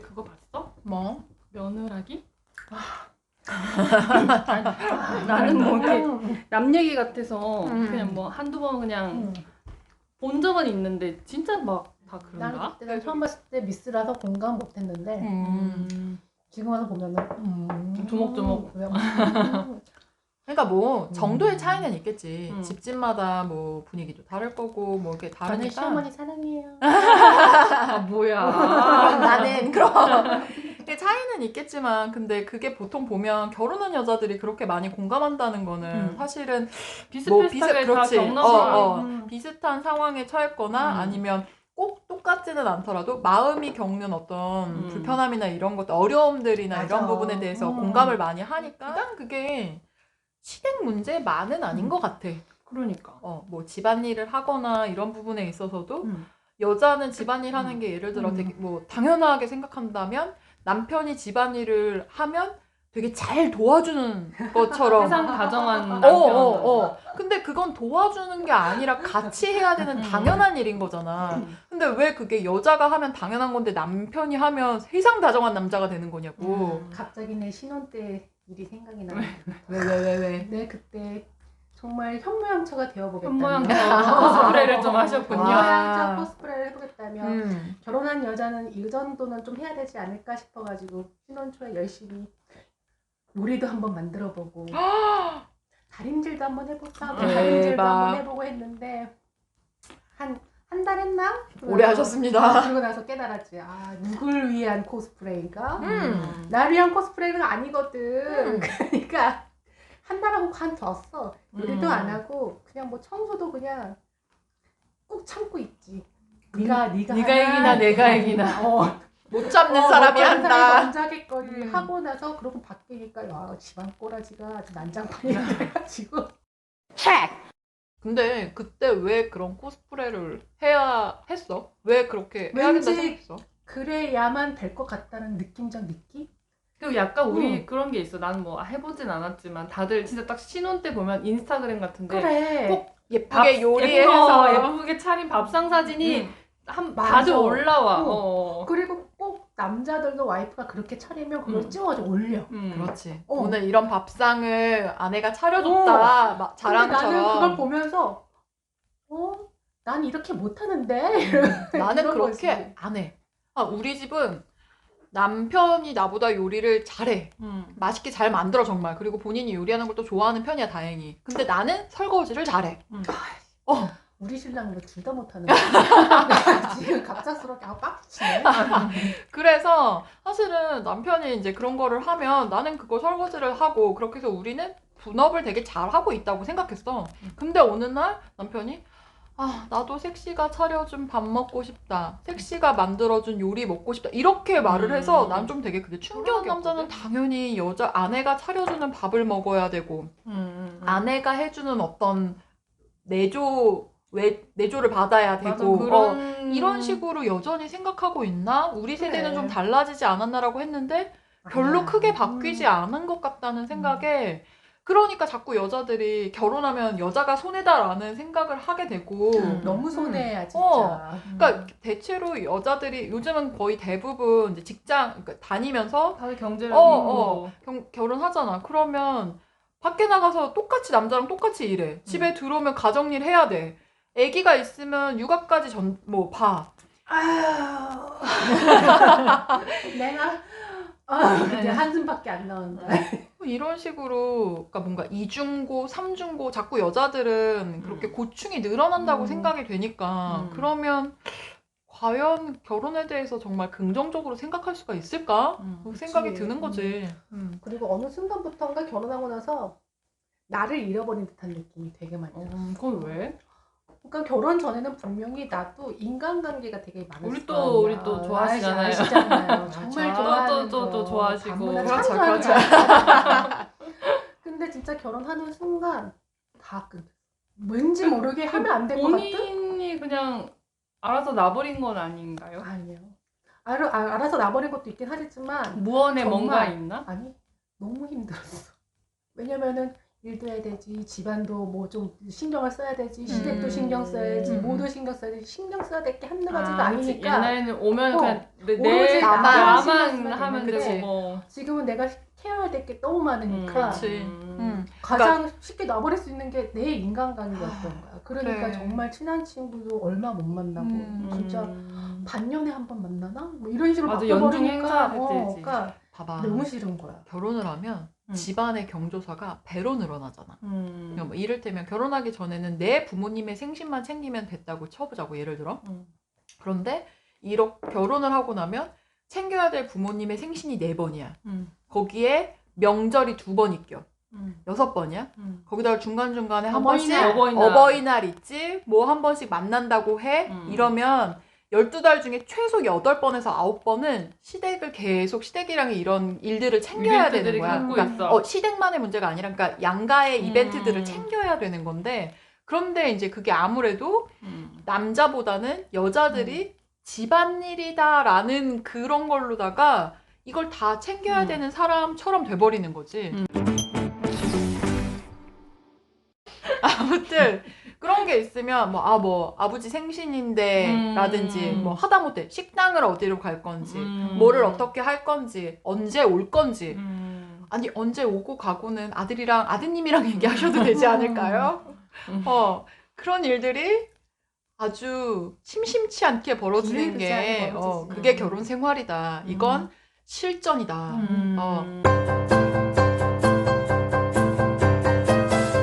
그 그거 봤어? 뭐? 며느라기? 나는 뭐 이렇게 남 얘기 같아서 음. 그냥 뭐 한두 번 그냥 음. 본 적은 있는데 진짜 막다난 그런가? 그때 처음 봤을 때 미스라서 공감 못했는데 음. 지금 와서 보면은 음, 조목조목. 음. 그러니까 뭐 정도의 음. 차이는 있겠지. 음. 집집마다 뭐 분위기도 다를 거고 뭐 저는 다르니까. 시어머니 사랑해요. 아 뭐야? 그럼 나는 그럼 이게 차이는 있겠지만 근데 그게 보통 보면 결혼한 여자들이 그렇게 많이 공감한다는 거는 음. 사실은 비슷 비슷하게 다 그렇지. 겪나봐. 어, 어. 음. 비슷한 상황에 처했거나 음. 아니면 꼭 똑같지는 않더라도 마음이 겪는 어떤 음. 불편함이나 이런 것들 어려움들이나 맞아. 이런 부분에 대해서 음. 공감을 많이 하니까 일단 그게 시댁 문제만은 아닌 음. 것 같아. 그러니까. 어, 뭐 집안일을 하거나 이런 부분에 있어서도 음. 여자는 집안일 하는 게 예를 들어 음. 되게 뭐 당연하게 생각한다면 남편이 집안일을 하면 되게 잘 도와주는 것처럼 세상 다정한 어, 남편. 어, 어. 근데 그건 도와주는 게 아니라 같이 해야 되는 음. 당연한 일인 거잖아. 음. 근데 왜 그게 여자가 하면 당연한 건데 남편이 하면 세상 다정한 남자가 되는 거냐고. 음. 갑자기 내 신혼 때 일이 생각이 나. 왜, 왜, 왜, 왜. 내 그때 정말 현모양처가 되어보겠다며. 현모양처 코스프레를 좀 하셨군요. 와. 현모양처 코스프레를 해보겠다며. 음. 결혼한 여자는 이 정도는 좀 해야 되지 않을까 싶어가지고 신혼 초에 열심히 요리도 한번 만들어보고 다림질도 한번 해볼까 하고 대박. 다림질도 한번 해보고 했는데 한 한 달 했나? 오래 그러고- 하셨습니다. 그러고 나서 깨달았지. 아 누굴 위한 코스프레인가? 음. 나를 위한 코스프레는 아니거든. 음. 그러니까 한 달하고 관뒀어. 요리도 음. 안 하고 그냥 뭐 청소도 그냥 꾹 참고 있지. 네가 네가 네가 얘기나 내가 얘기나. 어, 못 잡는 어, 사람이 한다. 먼저 하겠거니 음. 하고 나서 그러고 바뀌니까 야 집안 꼬라지가 아주 난장판이 돼가지고 근데 그때 왜 그런 코스프레를 해야 했어? 왜 그렇게 해야 된다 왠지- 생각했어? 그래야만 될 것 같다는 느낌적 느낌? 그리고 약간 우리 음. 그런 게 있어. 나는 뭐 해보진 않았지만 다들 진짜 딱 신혼 때 보면 인스타그램 같은데 그래. 꼭 예쁘게 밥- 요리해서 예쁘게 차린 밥상 사진이 음. 한 맞아. 다들 올라와. 어. 어. 그리고 꼭 남자들도 와이프가 그렇게 차리면 그걸 음. 찍어가지고 올려. 음. 그렇지. 어. 오늘 이런 밥상을 아내가 차려줬다. 막 근데 자랑처럼. 나는 그걸 보면서 어? 난 이렇게 못하는데? 나는 이런 그렇게. 안 해. 아, 우리 집은 남편이 나보다 요리를 잘해. 음. 맛있게 잘 만들어 정말. 그리고 본인이 요리하는 걸 또 좋아하는 편이야 다행히. 근데 나는 설거지를 잘해. 음. 어. 우리 신랑은 뭐둘다 못하는 거야. 지금 갑작스럽게 아 빡치네. 그래서 사실은 남편이 이제 그런 거를 하면 나는 그거 설거지를 하고 그렇게 해서 우리는 분업을 되게 잘 하고 있다고 생각했어. 근데 어느 날 남편이 아, 나도 섹시가 차려준 밥 먹고 싶다. 섹시가 만들어준 요리 먹고 싶다. 이렇게 말을 해서 음. 난좀 되게 그게. 게 남자는 당연히 여자 아내가 차려주는 밥을 먹어야 되고 음, 음, 음. 아내가 해주는 어떤 내조 외 내조를 받아야 맞아, 되고 어, 그런 이런 식으로 여전히 생각하고 있나? 우리 세대는 그래. 좀 달라지지 않았나라고 했는데 별로 아니야. 크게 바뀌지 음. 않은 것 같다는 생각에 그러니까 자꾸 여자들이 결혼하면 여자가 손해다라는 생각을 하게 되고 음. 너무 손해야 진짜. 어. 음. 그러니까 대체로 여자들이 요즘은 거의 대부분 이제 직장 그러니까 다니면서 다들 경제를 어, 어, 경- 결혼하잖아. 그러면 밖에 나가서 똑같이 남자랑 똑같이 일해. 집에 들어오면 가정일 해야 돼. 아기가 있으면 육아까지 전 뭐 봐. 아유. 내가 아, 네. 이제 한숨밖에 안 나온다. 뭐 이런 식으로 그러니까 뭔가 이중고, 삼중고 자꾸 여자들은 그렇게 고충이 늘어난다고 음. 생각이 되니까 음. 그러면 과연 결혼에 대해서 정말 긍정적으로 생각할 수가 있을까? 음. 그 생각이 그치. 드는 거지. 음. 그리고 어느 순간부터인가 결혼하고 나서 나를 잃어버린 듯한 느낌이 되게 많이 들어. 음, 그건 왜? 그러니까 결혼 전에는 분명히 나도 인간관계가 되게 많았어. 우리 또- 우리 또 좋아하시잖아요. 아시잖아요. 정말. 좋아하는 또- 또- 또 거. 좋아하시고. 그렇죠, 그렇죠. 근데 진짜 결혼하는 순간 다 끝. 왠지 모르게 하면 안 될 것 같은? 본인이 그냥 알아서 나버린 건 아닌가요? 아니요. 알아, 아, 알아서 나버린 것도 있긴 하겠지만 무언에 정말. 뭔가 있나? 아니 너무 힘들었어. 왜냐면은 일도 해야 되지 집안도 뭐 좀 신경을 써야 되지 시댁도 음. 신경 써야지 음. 모두 신경 써야 되지 신경 써야 될 게 한두 가지가 아, 아, 그치. 니까 옛날에는 오면 어, 그냥 내, 내 나만 나만, 하면 되고. 뭐. 지금은 내가 케어해야 될 게 너무 많으니까 그치. 음. 음. 가장 쉽게 놔버릴 수 있는 게 내 인간관계였던 거야 그러니까 그래. 정말 친한 친구도 얼마 못 만나고 음. 진짜 음. 반년에 한 번 만나나? 뭐 이런 식으로 맞아, 연중 바꿔버리니까 어. 그러니까 봐봐. 너무 싫은 거야 결혼을 하면 음. 집안의 경조사가 배로 늘어나잖아. 음. 그러니까 뭐 이를테면 결혼하기 전에는 내 부모님의 생신만 챙기면 됐다고 쳐보자고 예를 들어. 음. 그런데 이렇게 결혼을 하고 나면 챙겨야 될 부모님의 생신이 네 번이야. 음. 거기에 명절이 두 번 있겨. 음. 여섯 번이야. 음. 거기다가 중간 중간에 한. 번씩 어버이날. 어버이날 있지. 뭐 한 번씩 만난다고 해. 음. 이러면 12달 중에 최소 8번에서 9번은 시댁을 계속 시댁이랑 이런 일들을 챙겨야 되는 거야. 그러니까. 어, 시댁만의 문제가 아니라 그러니까 양가의 음. 이벤트들을 챙겨야 되는 건데 그런데 이제 그게 아무래도 음. 남자보다는 여자들이 집안일이다라는 그런 걸로다가 이걸 다 챙겨야 음. 되는 사람처럼 돼버리는 거지. 그런 게 있으면 뭐 아 뭐 아 버지 생신인데라든지 음. 뭐 하다못해 식당을 어디로 갈 건지 음. 뭐를 어떻게 할 건지 언제 올 건지 음. 아니 언제 오고 가고는 아들이랑 아드님이랑 얘기하셔도 되지 않을까요? 음. 어 그런 일들이 아주 심심치 않게 벌어지는 기회도 잘게 벌어지지. 어, 그게 음. 결혼 생활이다. 이건 실전이다. 음. 어.